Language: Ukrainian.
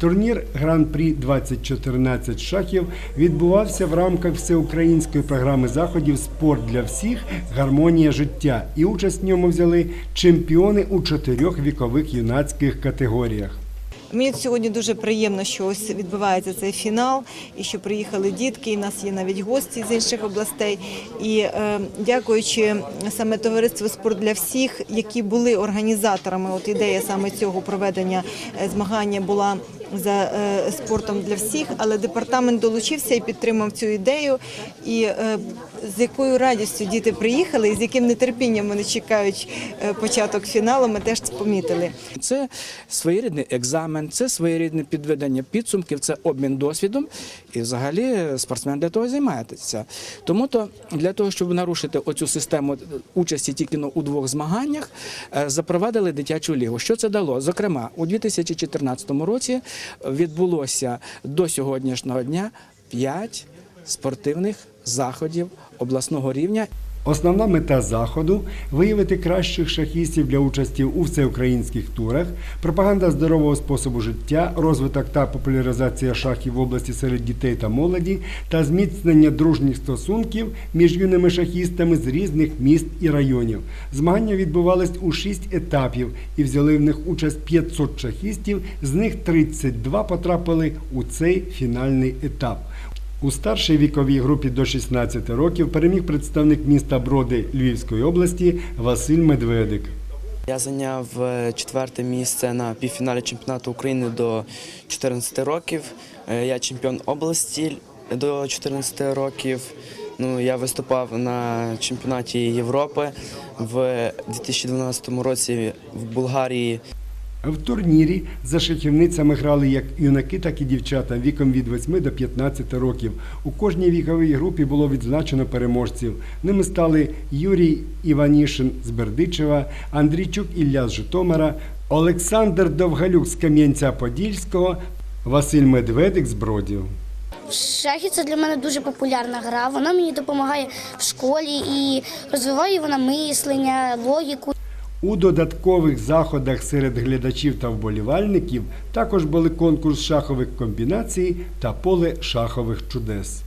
Турнір Гран-прі 2014 шахів відбувався в рамках всеукраїнської програми заходів Спорт для всіх гармонія життя. І участь в ньому взяли чемпіони у чотирьох вікових юнацьких категоріях. Мені сьогодні дуже приємно, що ось відбувається цей фінал, і що приїхали дітки. І нас є навіть гості з інших областей. І е, дякуючи саме товариству спорт для всіх, які були організаторами. От ідея саме цього проведення е, змагання була за е, спортом для всіх, але департамент долучився і підтримав цю ідею. І е, з якою радістю діти приїхали, і з яким нетерпінням вони чекають е, початок фіналу, ми теж це помітили. Це своєрідний екзамен, це своєрідне підведення підсумків, це обмін досвідом. І взагалі спортсмен для того займається. Тому то для того, щоб нарушити оцю систему участі тільки у двох змаганнях, запровадили дитячу лігу. Що це дало? Зокрема, у 2014 році відбулося до сьогоднішнього дня 5 спортивних заходів обласного рівня. Основна мета заходу виявити кращих шахістів для участі у всеукраїнських турах, пропаганда здорового способу життя, розвиток та популяризація шахів в області серед дітей та молоді та зміцнення дружніх стосунків між юними шахістами з різних міст і районів. Змагання відбувались у шість етапів і взяли в них участь 500 шахістів, з них 32 потрапили у цей фінальний етап. У старшій віковій групі до 16 років переміг представник міста Броди Львівської області Василь Медведик. Я зайняв е, четверте місце на півфіналі чемпіонату України до 14 років. Е, Я чемпіон області до 14 років. Ну, я виступав на чемпіонаті Європи в 2012 році в Болгарії. В турнірі за шахівницями грали як юнаки, так і дівчата віком від 8 до 15 років. У кожній віковій групі було відзначено переможців. Ними стали Юрій Іванішин з Бердичева, Андрійчук Ілля з Житомира, Олександр Довгалюк з Кам'янця-Подільського, Василь Медведик з Бродів. Шахи це для мене дуже популярна гра. Вона мені допомагає в школі і розвиває вона мислення, логіку. У додаткових заходах серед глядачів та вболівальників також були конкурс шахових комбінацій та поле шахових чудес.